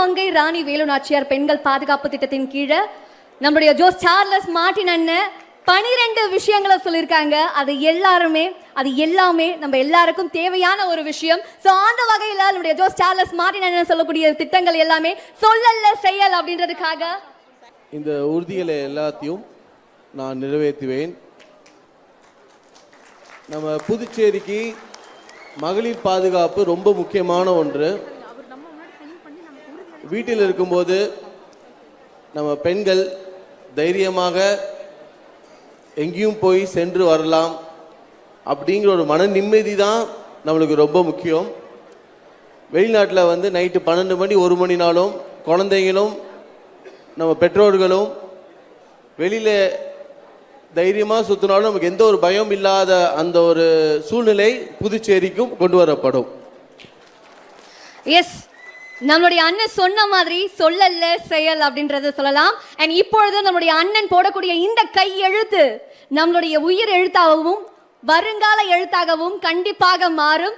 மங்கை ராணி வேலு நாச்சியார் பெண்கள் பாதுகாப்பு திட்டத்தின் கீழே நம்முடைய ஜோஸ் சார்லஸ் மார்டின் அண்ணன் பனிரெண்டு விஷயங்களை சொல்லியிருக்காங்க. அது எல்லாருமே அது எல்லாமே நம்ம எல்லாருக்கும் தேவையான ஒரு விஷயம். ஸோ அந்த வகையில் நம்முடைய ஜோஸ் சார்லஸ் மார்டின் அண்ணன் சொல்லக்கூடிய திட்டங்கள் எல்லாமே சொல்லல்ல செயல் அப்படின்றதுக்காக. இந்த உறுதிகளை எல்லாத்தையும் நான் நிறைவேற்றுவேன். நம்ம புதுச்சேரிக்கு மகளிர் பாதுகாப்பு ரொம்ப முக்கியமான ஒன்று. வீட்டில் இருக்கும்போது நம்ம பெண்கள் தைரியமாக எங்கேயும் போய் சென்று வரலாம் அப்படிங்கிற ஒரு மன நிம்மதி தான் நம்மளுக்கு ரொம்ப முக்கியம். வெளிநாட்டில் வந்து நைட்டு பன்னெண்டு மணி ஒரு மணினாலும் குழந்தைங்களும் நம்ம பெற்றோர்களும் வெளியில் தைரியமாக சுற்றினாலும் நமக்கு எந்த ஒரு பயம் இல்லாத அந்த ஒரு சூழ்நிலை புதுச்சேரிக்கும் கொண்டு வரப்படும். எஸ் நம்மளுடைய அண்ணன் சொன்ன மாதிரி சொல்லல்ல செயல் அப்படின்றத சொல்லலாம். அண்ட் இப்பொழுது நம்மளுடைய அண்ணன் போடக்கூடிய இந்த கை எழுத்து நம்மளுடைய உயிர் எழுத்தாகவும் வருங்கால எழுத்தாகவும் கண்டிப்பாக மாறும்.